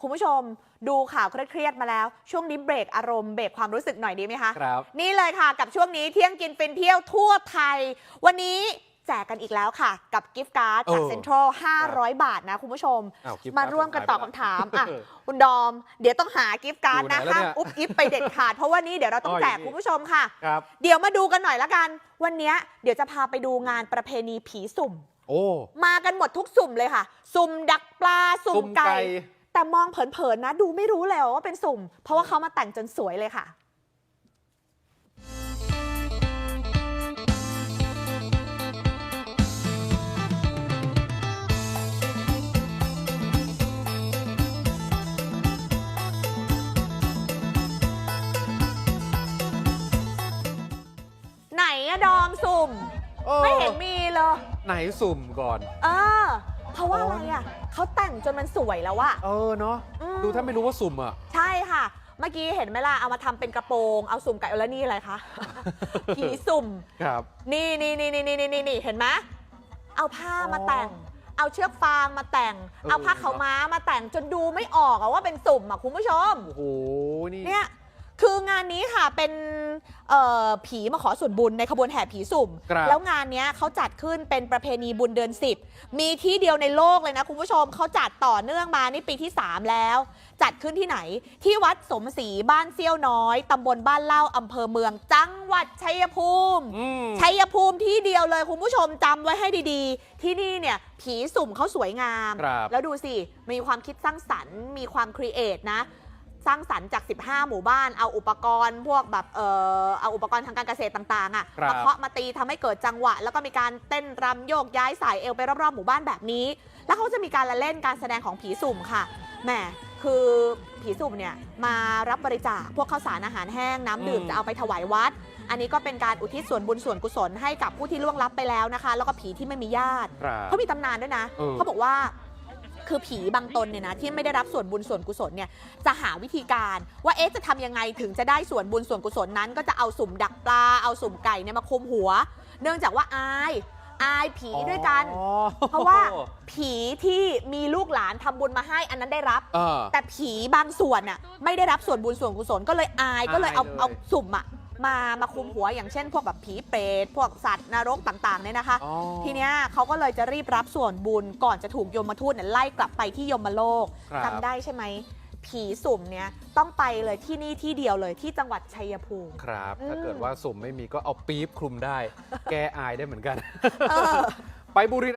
คุณผู้ชมดูข่าวเครียดๆมาแล้ว ช่วงนี้เบรกอารมณ์เบรกความรู้สึกหน่อยดีไหมคะครับนี่เลยค่ะกับช่วงนี้เที่ยงกินฟินเที่ยวทั่วไทย วันนี้แจกกันอีกแล้วค่ะ กับกิฟต์การ์ดจากเออเซ็นทรัล500 บาทนะคุณผู้ชม อ้าวกิฟต์มาการ์ดร่วมกันตอบผมคำหายถามไปแล้วอะคุณดอม เดี๋ยวต้องหากิฟต์การ์ดอยู่ไหนนะแล้วห้ามเนี่ยอุ๊บอิ๊บไปเด็ดขาด เพราะว่านี้เดี๋ยวเราต้องอ๋อแจกอยู่นี่ คุณผู้ชมค่ะ ครับ เดี๋ยวมาดูกันหน่อยละกัน วันเนี้ยเดี๋ยวจะพาไปดูงานประเพณีผีสุ่ม โอ้มากันหมดทุกสุ่มเลยค่ะ สุ่มดักปลาสุ่มสุ่มไก่ไก่ แต่มองเผินๆนะดูไม่รู้เลยว่าเป็นสุ่มเพราะว่าเขามาแต่งจนสวยเลยค่ะไหนอะดอมสุ่มเออไม่เห็นมีเลย ไหนสุ่มก่อน เออ เพราะว่าอะไรอะเขาแต่งจนมันสวยแล้วอะเออเนาะอืมดูถ้าไม่รู้ว่าสุ่มอะ ใช่ค่ะ เมื่อกี้เห็นไหมล่ะ เอามาทำเป็นกระโปรง เอาสุ่มไก่เอาแล้วนี่อะไรคะผีสุ่มครับนี่นี่นี่นี่นี่นี่นี่เห็นไหมเอาผ้ามาแต่ง เอาเชือกฟางมาแต่ง เออเอาผ้าขาวม้ามาแต่งจนดูไม่ออกอะว่าเป็นสุ่มอะคุณผู้ชมโอ้โหนี่เนี่ย คืองานนี้ค่ะเป็นเอ่อผีมาขอส่วนบุญในขบวนแห่ผีสุ่มครับแล้วงานเนี้ยเขาจัดขึ้นเป็นประเพณีบุญเดือน10 มีที่เดียวในโลกเลยนะคุณผู้ชมเขาจัดต่อเนื่องมานี่ปีที่ 3 แล้ว จัดขึ้นที่ไหน ที่วัดสมศรีบ้านเซี่ยวน้อยตำบลบ้านเล่าอำเภอเมืองจังหวัดชัยภูมิอืมชัยภูมิที่เดียวเลยคุณผู้ชมจำไว้ให้ดีๆ ที่นี่เนี่ยผีสุ่มเขาสวยงามครับแล้วดูสิมีความคิดสร้างสรรค์มีความครีเอทนะ สร้างสรรค์จาก 15 หมู่บ้านเอาอุปกรณ์ พวกแบบเออเอาอุปกรณ์ทางการเกษตรต่างๆอะครับมาเคาะมาตีทำให้เกิดจังหวะ แล้วก็มีการเต้นรำโยกย้ายสายเอวไปรอบๆหมู่บ้านแบบนี้ แล้วเขาจะมีการละเล่นการแสดงของผีสุ่มค่ะแหมคือผีสุ่มเนี่ยมารับบริจาคพวกข้าวสารอาหารแห้งน้ำดื่มอืมจะเอาไปถวายวัด อันนี้ก็เป็นการอุทิศส่วนบุญส่วนกุศลให้กับผู้ที่ล่วงลับไปแล้วนะคะ แล้วก็ผีที่ไม่มีญาติครับเขามีตำนานด้วยนะเออเขาบอกว่า คือผีบางตนเนี่ยนะที่ไม่ได้รับส่วนบุญส่วนกุศลเนี่ยจะหาวิธีการว่าเอ๊ะจะทำยังไงถึงจะได้ส่วนบุญส่วนกุศลนั้น ก็จะเอาสุ่มดักปลาเอาสุ่มไก่เนี่ยมาคุมหัว เนื่องจากว่าอายอายผีด้วยกันอ๋อเพราะว่าผีที่มีลูกหลานทำบุญมาให้อันนั้นได้รับเออแต่ผีบางส่วนน่ะไม่ได้รับส่วนบุญส่วนกุศลก็เลยอายก็เลยเอาอายเลยเอาสุ่มอะ มามาคุมหัวอย่างเช่น พวกแบบผีเปรตพวกสัตว์นรกต่างๆเนี่ยนะคะอ๋อทีเนี้ยเขาก็เลยจะรีบรับส่วนบุญก่อนจะถูกยมทูตเนี่ยไล่กลับไปที่ยมโลกครับจำได้ใช่ไหมผีสุ่มเนี่ยต้องไปเลยที่นี่ที่เดียวเลยที่จังหวัดชัยภูมิครับอืมถ้าเกิดว่าสุ่มไม่มีก็เอาปี๊บคลุมได้ แก้อายได้เหมือนกันเออไปบุรี